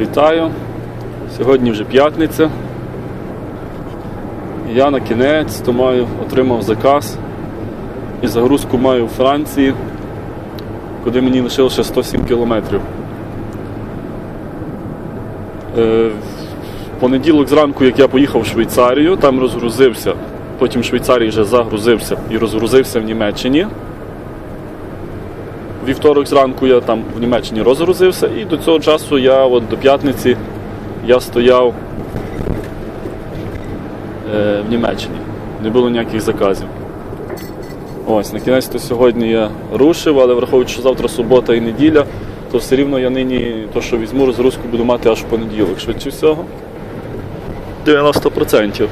Вітаю! Сьогодні вже п'ятниця. Я на кінець то маю, отримав заказ і загрузку маю у Франції, куди мені лишилося 107 кілометрів. Е, в понеділок зранку, як я поїхав в Швейцарію, там розгрузився. Потім в Швейцарії вже загрузився і розгрузився в Німеччині. Вівторок зранку я там в Німеччині розгрузився, і до цього часу я от до п'ятниці я стояв е, в Німеччині. Не було ніяких заказів. Ось, на кінець то сьогодні я рушив, але враховуючи, що завтра субота і неділя, то все рівно я нині то, що візьму розгрузку, буду мати аж в понеділок, швидше всього. 90%.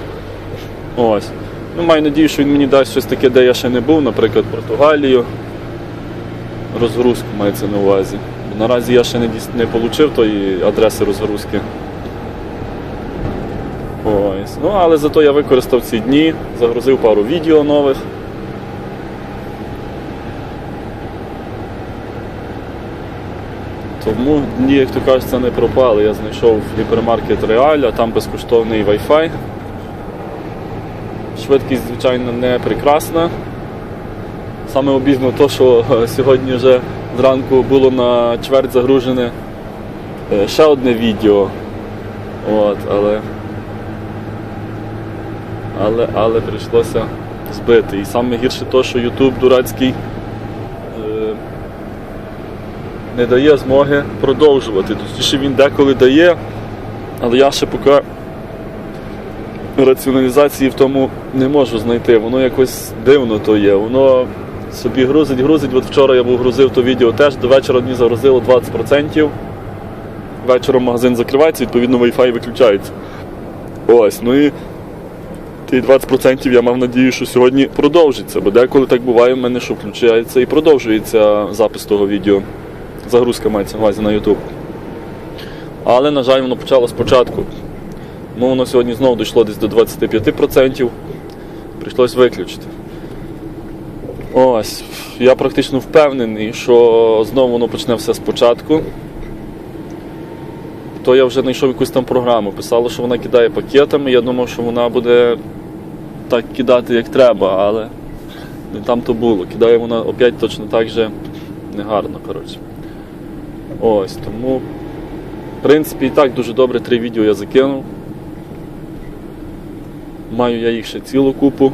Ось. Ну, маю надію, що він мені дасть щось таке, де я ще не був, наприклад, Португалію. Розгрузку мається на увазі. Наразі я ще не, не отримав тої адреси розгрузки. Ось. Ну, але зато я використав ці дні, загрузив пару відео нових. Тому дні, як то кажуть, це не пропали. Я знайшов гіпермаркет Реаль, а там безкоштовний Wi-Fi. Швидкість, звичайно, не прекрасна. Саме обізно то, що е, сьогодні вже зранку було на чверть загружене е, ще одне відео. От, але, але, але прийшлося збити. І саме гірше то, що YouTube дурацький е, не дає змоги продовжувати. Точніше він деколи дає, але я ще поки раціоналізації в тому не можу знайти. Воно якось дивно то є. Воно собі грузить, грузить. От вчора я був грузив то відео теж, до вечора мені загрузило 20%. Вечором магазин закривається, відповідно Wi-Fi виключається. Ось, ну і ті 20% я мав надію, що сьогодні продовжиться, бо деколи так буває в мене, що включається і продовжується запис того відео. Загрузка мається на увазі на YouTube. Але, на жаль, воно почало спочатку. Ну, воно сьогодні знову дійшло десь до 25%. Прийшлось виключити. Ось, я практично впевнений, що знову воно почне все спочатку. То я вже знайшов якусь там програму. Писало, що вона кидає пакетами. Я думав, що вона буде так кидати, як треба, але не там то було. Кидає вона опять точно так же негарно. коротше. Ось, тому, в принципі, і так дуже добре три відео я закинув. Маю я їх ще цілу купу.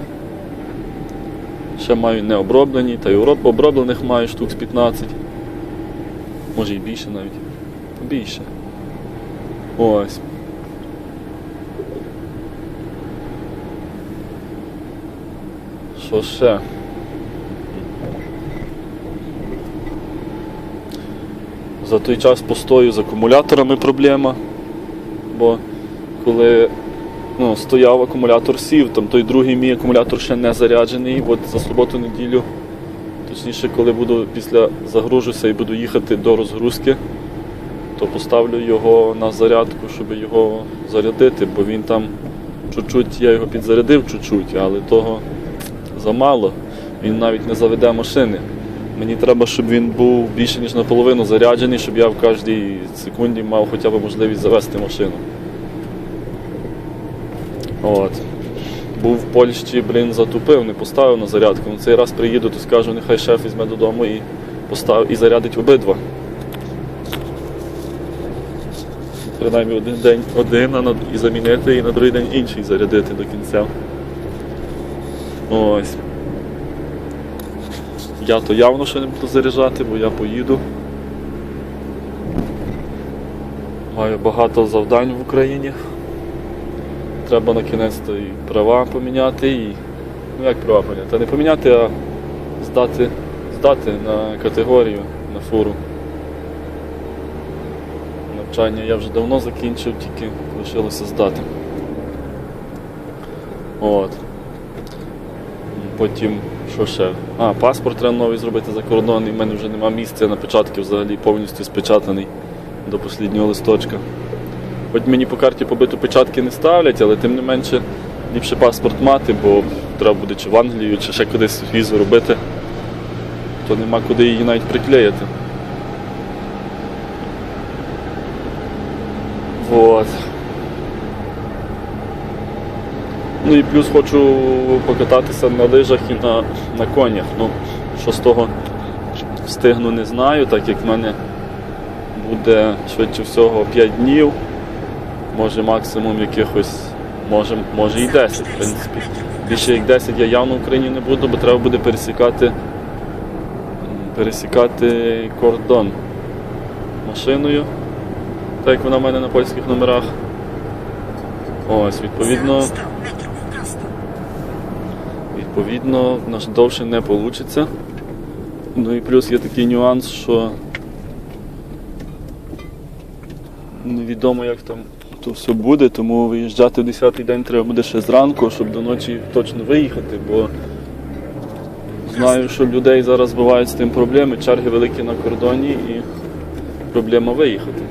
Ще маю не оброблені, та й оброблених маю штук з 15. Може і більше навіть. Більше. Ось. Що ще? За той час постою з акумуляторами проблема. Бо коли ну, стояв акумулятор сів, там той другий мій акумулятор ще не заряджений, от за суботу-неділю, точніше, коли буду після загружуся і буду їхати до розгрузки, то поставлю його на зарядку, щоб його зарядити, бо він там чуть-чуть, я його підзарядив чуть-чуть, але того замало. Він навіть не заведе машини. Мені треба, щоб він був більше ніж наполовину заряджений, щоб я в кожній секунді мав хоча б можливість завести машину. От. Був в Польщі, блін, затупив, не поставив на зарядку. На цей раз приїду, то скажу, нехай шеф візьме додому і постав, і зарядить обидва. Принаймні один день один і замінити, і на другий день інший зарядити до кінця. Ось. Я то явно ще не буду заряджати, бо я поїду. Маю багато завдань в Україні. Треба на кінець то і права поміняти і. Ну як права поміняти? Та не поміняти, а здати, здати на категорію, на фуру. Навчання я вже давно закінчив, тільки лишилося здати. От. Потім, що ще? А, паспорт треба новий зробити за кордон, і в мене вже нема місця на печатки взагалі повністю спечатаний до останнього листочка. Хоч мені по карті побиту печатки не ставлять, але тим не менше ліпше паспорт мати, бо треба буде чи в Англію, чи ще кудись візу робити, то нема куди її навіть приклеїти. От. Ну і плюс хочу покататися на лижах і на, на конях. Ну, що з того встигну, не знаю, так як в мене буде швидше всього 5 днів, може максимум якихось, може, може і 10, в принципі. Більше як 10 я явно в Україні не буду, бо треба буде пересікати, пересікати кордон машиною, так як вона в мене на польських номерах. Ось, відповідно. 100 metrów prosto. Відповідно, наш довше не вийде. Ну і плюс є такий нюанс, що невідомо, як там то все буде, тому виїжджати в 10-й день треба буде ще зранку, щоб до ночі точно виїхати, бо знаю, що людей зараз бувають з тим проблеми, черги великі на кордоні і проблема виїхати.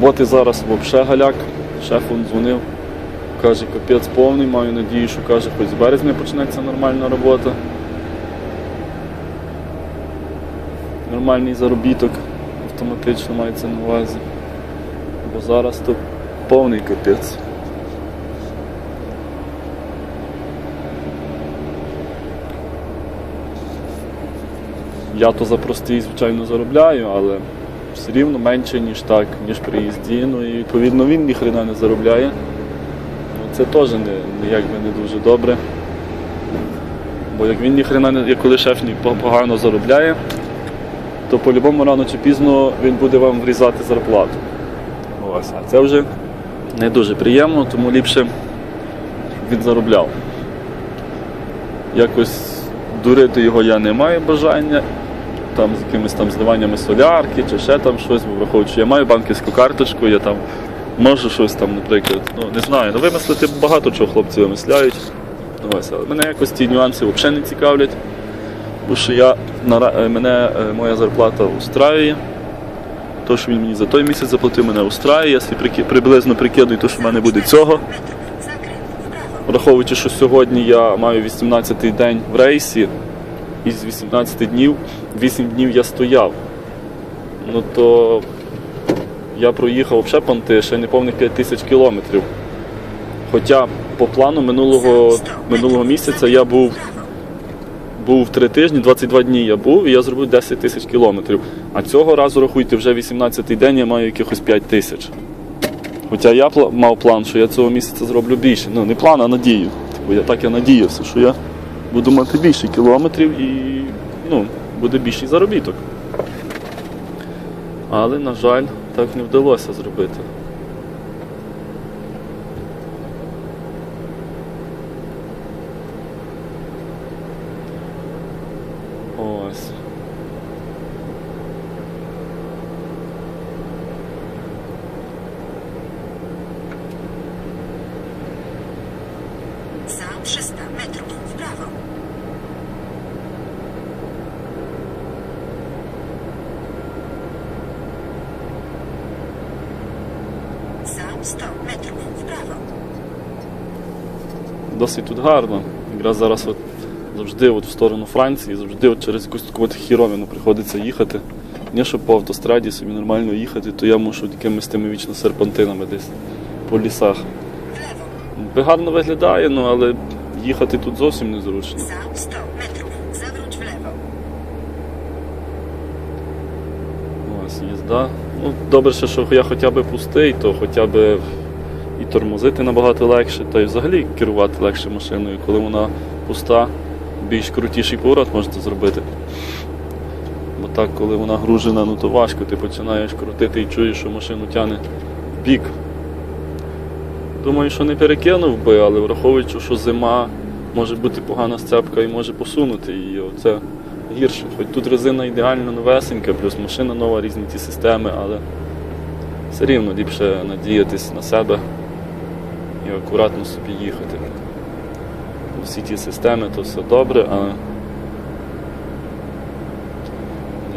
Роботи зараз взагалі галяк. Шеф он дзвонив. Каже, капець повний, маю надію, що каже, хоч з березня почнеться нормальна робота. Нормальний заробіток автоматично мається на увазі. Бо зараз то повний капець. Я то за простий, звичайно, заробляю, але все рівно менше, ніж так, ніж при їзді. Ну і відповідно він ніхрена не заробляє. Ну, це теж не, якби не дуже добре. Бо як він ніхрена не, як коли шеф погано заробляє, то по-любому рано чи пізно він буде вам врізати зарплату. Ось. А це вже не дуже приємно, тому ліпше він заробляв. Якось дурити його я не маю бажання там з якимись там зливаннями солярки чи ще там щось, бо враховуючи, я маю банківську карточку, я там можу щось там, наприклад, ну не знаю, ну вимислити багато чого хлопці вимисляють. Ось, але мене якось ті нюанси взагалі не цікавлять. Бо що я е, мене е, моя зарплата устраює. То, що він мені за той місяць заплатив, мене устраює. Я собі приблизно прикидую, то, що в мене буде цього. Враховуючи, що сьогодні я маю 18-й день в рейсі, і з 18 днів 8 днів я стояв. Ну то я проїхав взагалі понти ще неповних 5 тисяч кілометрів. Хоча по плану минулого, минулого місяця я був, був 3 тижні, 22 дні я був і я зробив 10 тисяч кілометрів. А цього разу, рахуйте, вже 18-й день я маю якихось 5 тисяч. Хоча я мав план, що я цього місяця зроблю більше. Ну, не план, а надію. Типу, я так я надіявся, що я буду мати більше кілометрів і ну, буде більший заробіток. Але, на жаль, так не вдалося зробити. Ось. 100 metrów w prawo. досить тут гарно. Якраз зараз от завжди от в сторону Франції, завжди от через якусь таку от хіровину приходиться їхати. Не щоб по автостраді собі нормально їхати, то я мушу якимись тими вічно серпантинами десь по лісах. W гарно виглядає, ну але їхати тут зовсім незручно. Za 100 metrów. Zawróć w lewo. Ось їзда. Ну, добре, що я хоча б пустий, то хоча б і тормозити набагато легше, та й взагалі керувати легше машиною. Коли вона пуста, більш крутіший поворот можете зробити. Бо так, коли вона гружена, ну то важко, ти починаєш крутити і чуєш, що машину тягне в бік. Думаю, що не перекинув би, але враховуючи, що зима може бути погана сцепка і може посунути її. Оце гірше. Хоч тут резина ідеально новесенька, плюс машина нова, різні ті системи, але все рівно ліпше надіятись на себе і акуратно собі їхати. Всі ті системи, то все добре, але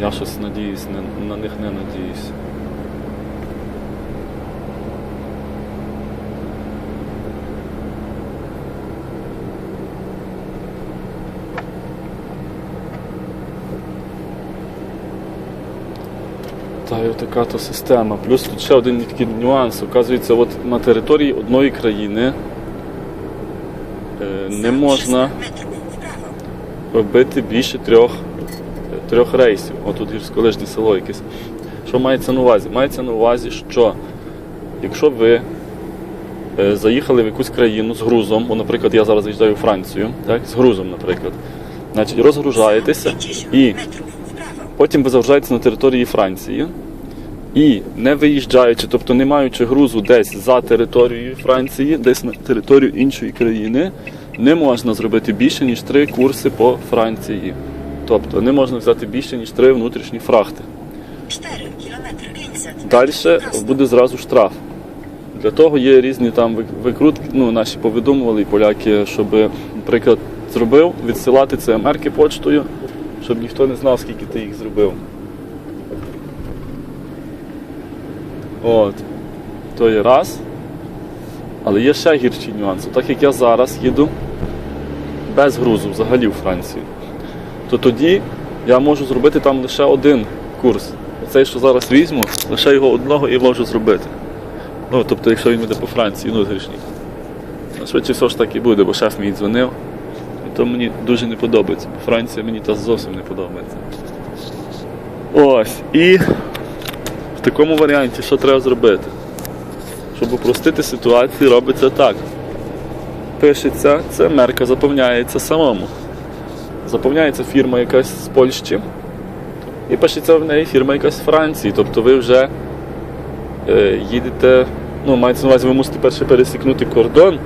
я щось надіюсь, на них не надіюсь. Ой, така то система. Плюс тут ще один такий нюанс. Оказується, от на території одної країни е, не можна 300 metrów w prawo. робити більше трьох, трьох рейсів. Отут гірськолижне село якесь. Що мається на увазі? Мається на увазі, що якщо ви е, заїхали в якусь країну з грузом, бо, наприклад, я зараз заїжджаю у Францію, так, з грузом, наприклад, значить розгружаєтеся і потім ви завжаєтеся на території Франції. І не виїжджаючи, тобто не маючи грузу десь за територією Франції, десь на територію іншої країни, не можна зробити більше, ніж три курси по Франції. Тобто не можна взяти більше, ніж три внутрішні фрахти. 4 Далі буде зразу штраф. Для того є різні там викрутки, ну, наші повідомували поляки, щоб, наприклад, зробив, відсилати це мерки почтою, щоб ніхто не знав, скільки ти їх зробив. От. То є раз. Але є ще гірші нюанси. Так як я зараз їду без грузу взагалі у Францію, то тоді я можу зробити там лише один курс. Оцей, що зараз візьму, лише його одного і можу зробити. Ну, тобто, якщо він буде по Франції, внутрішній. Ну, Швидше все ж так і буде, бо шеф мій дзвонив. І то мені дуже не подобається. Бо Франція мені та зовсім не подобається. Ось. І в такому варіанті що треба зробити? Щоб упростити ситуацію, робиться так. Пишеться, це мерка заповняється самому. Заповняється фірма якась з Польщі, і пишеться в неї фірма якась з Франції. Тобто ви вже е, їдете, ну, мається на увазі, ви мусите перше пересікнути кордон.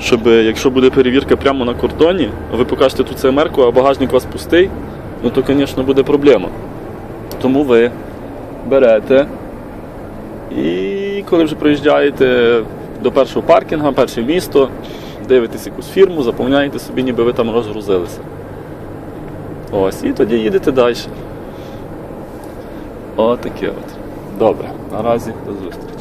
Щоб е, якщо буде перевірка прямо на кордоні, ви покажете тут цю мерку, а багажник у вас пустий, ну то, звісно, буде проблема. Тому ви берете і коли вже приїжджаєте до першого паркінга, перше місто, дивитесь якусь фірму, заповняєте собі, ніби ви там розгрузилися. Ось, і тоді їдете далі. Отаке от. Добре, наразі до зустрічі.